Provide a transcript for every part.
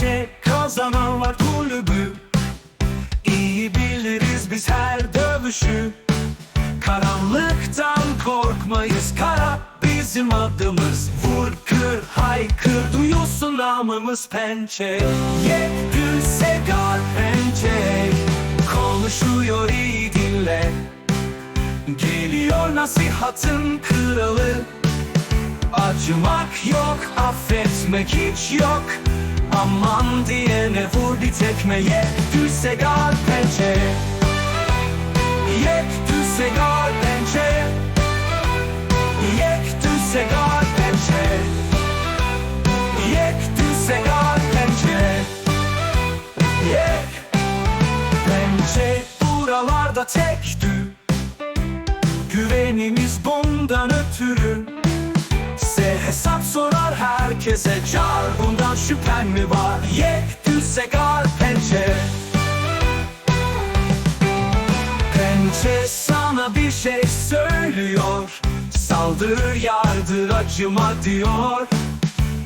ise Kazananlar kulübü. İyi biliriz biz her dövüşü. Karanlıktan korkmayız kara bizim adımız. Vur kır haykır duyuyorsun namımız pençe. Yep gülse gar pençe. Konuşuyor iyi dinle. Geliyor nasihatın kralı. Acımak yok affetmek hiç yok. Aman diyene vur bir tekme Yek düse gal pençe. Yek düse gal pençe. Yek düse gal pençe. Yek düse gal pençe. Yek pençe. Buralarda tektü Güvenimiz bundan ötürü herkese car Bundan şüphen mi var? Yek düze gar pençe Pençe sana bir şey söylüyor. Saldır yardır acıma diyor.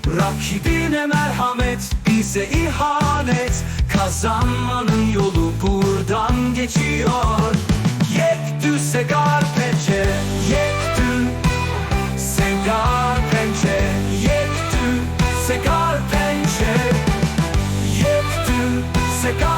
Rakibine merhamet bize ihanet. Kazanmanın yolu buradan geçiyor se cae.